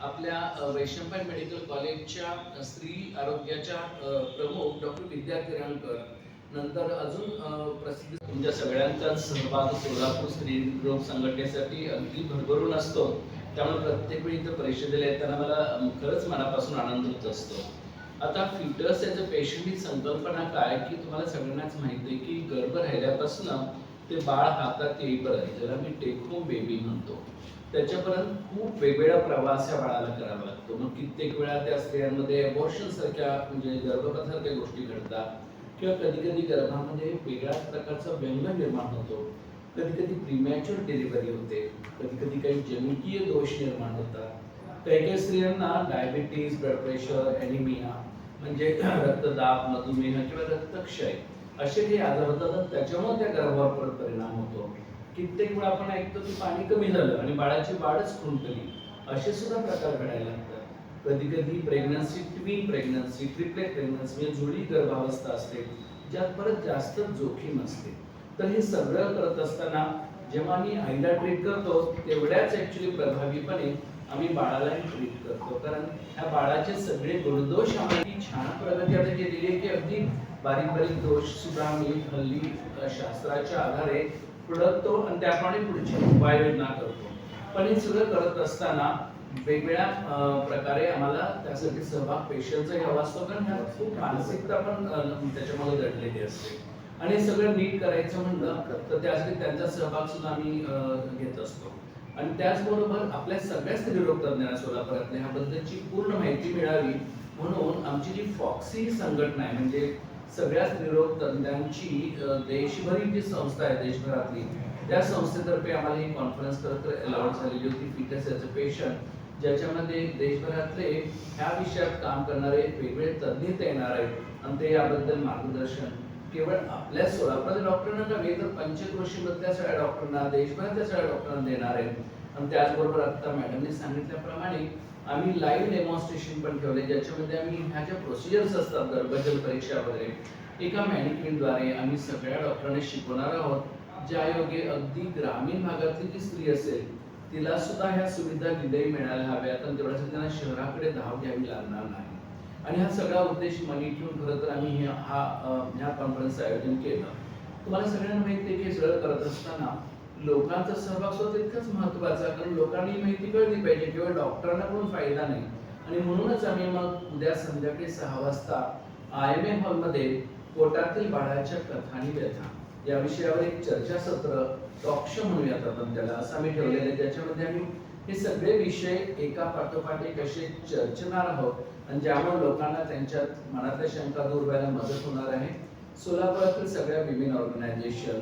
आपल्या अ, वैशंपायन मेडिकल कॉलेजच्या स्त्री आरोग्याच्या प्रमुख डॉक्टर विद्या किरणकर नंतर अजून प्रसिद्ध तुमच्या सगळ्यांचा सहभाग सोलापूर स्त्री रोग संघटनेसाठी अगदी भरभरून असतो. त्यामुळे प्रत्येक वेळी इथं परिषदेला येताना मला खरंच मनापासून आनंद होत असतो. आता फिटस ॲज पेशंट ही संकल्पना काय की तुम्हाला सगळ्यांनाच माहिती आहे की गर्भ राहिल्यापासून ते बाळ हातात येईपर्यंत ज्याला मी टेक होम बेबी म्हणतो त्याच्यापर्यंत खूप वेगवेगळा प्रवास या बाळाला करावा लागतो. मग कित्येक वेळा त्या स्त्रियांमध्ये अबॉर्शन सारख्या म्हणजे गर्भपासारख्या गोष्टी घडतात. किंवा कधी कधी गर्भामध्ये वेगळ्या प्रकारचा व्यंग निर्माण होतो. कधी कधी प्रीमॅच्युअर डिलिव्हरी होते. कधी कधी काही जनुकीय दोष निर्माण होतात. काही काही स्त्रियांना डायबिटीज ब्लड प्रेशर ॲनिमिया म्हणजे रक्तदाब मधुमेह किंवा रक्तक्षय असे काही आजार होतात त्याच्यामुळे त्या गर्भावर पण परिणाम होतो. कित्येक वेळा आपण ऐकतो की पाणी कमी झालं आणि बाळाची वाढच खुंटली असे सुद्धा प्रकार घडायला लागतात. कधी कधी pregnancy twin pregnancy triplet pregnancy म्हणजे जुळी गर्भावस्था असते ज्यात परत जास्त जोखीम असते. तर हे सगळं करत असताना जेव्हा मी आईला ट्रीट करतो तेवढ्याच ऍक्च्युली प्रभावीपणे आम्ही बाळालाही ट्रीट करतो. कारण ह्या बाळाचे सगळे गुणदोष आम्ही छान प्रगती आता केलेली आहे की अगदी बारीक बारीक दोष सुद्धा आम्ही हल्ली शास्त्राच्या आधारे पुढतो आणि त्याप्रमाणे पुढची उपाययोजना करतो. पण हे सगळं करत असताना वेगवेगळ्या प्रकारे आम्हाला त्यासाठी सहभाग पेशंटचा हवा असतो. कारण ह्या खूप मानसिकता पण त्याच्यामध्ये दडलेली असते. आणि सगळं नीट करायचं म्हणलं तर त्यासाठी त्यांचा सहभाग सुद्धा आम्ही घेत असतो. आणि त्याचबरोबर आपल्या सगळ्या स्त्रीरोग तज्ञांना सोलापुरातल्या ह्याबद्दलची पूर्ण माहिती मिळावी म्हणून आमची जी फॉक्सी संघटना आहे म्हणजे सगळ्या स्त्रीरोग तज्ञांची देशभरील देशभरी जी संस्था आहे देशभरातली त्या संस्थेतर्फे आम्हाला ही कॉन्फरन्स करत अलाउड झालेली होती. फिटनेस एज अ पेशंट ज्याच्यामध्ये देशभरातले ह्या विषयात काम करणारे वेगवेगळे तज्ज्ञ येणार आहेत. आणि ते याबद्दल मार्गदर्शन केवळ आपल्या सोलापूरच्या डॉक्टरांना नव्हे तर पंचक्रोशीमधल्या सगळ्या डॉक्टरांना देशभरातल्या सगळ्या डॉक्टरांना देणार आहेत. आणि त्याचबरोबर आता मॅडमने सांगितल्याप्रमाणे आम्ही लाईव्ह डेमॉन्स्ट्रेशन पण ठेवले ज्याच्यामध्ये आम्ही ह्या ज्या प्रोसिजर्स असतात गर्भजल परीक्षा वगैरे एका मॅनिक्विनद्वारे आम्ही सगळ्या डॉक्टरांना शिकवणार आहोत. ज्या योगे अगदी ग्रामीण भागातली जी स्त्री असेल तिला सुद्धा ह्या सुविधा दिदही मिळायला हव्यात आणि तेवढ्यासाठी त्यांना शहराकडे धाव घ्यावी लागणार नाही. आणि हा सगळा उद्देश मनी ठेवून खरं तर आम्ही हा ह्या कॉन्फरन्सचं आयोजन केलं. तुम्हाला सगळ्यांना माहिती आहे की सगळं करत असताना लोकांचा सहभाग सुद्धा तितकाच महत्त्वाचा कारण लोकांनी ही माहिती कळली पाहिजे किंवा डॉक्टरांना पण फायदा नाही. आणि म्हणूनच आम्ही मग उद्या संध्याकाळी सहा वाजता आय एम ए हॉलमध्ये पोटातील बाळाच्या कथा आणि व्यथा. या विषयावर एक चर्चासत्र टॉक शो म्हणूयात आपण त्याला. असं आम्ही ठेवलेलं आहे. ज्याच्यामध्ये आम्ही हे सगळे विषय एका पाठोपाठ एक असे चर्चणार आहोत आणि ज्यामुळे लोकांना त्यांच्यात मनातल्या शंका दूर व्हायला मदत होणार आहे सोलापुरातील सगळ्या विमेन ऑर्गनायझेशन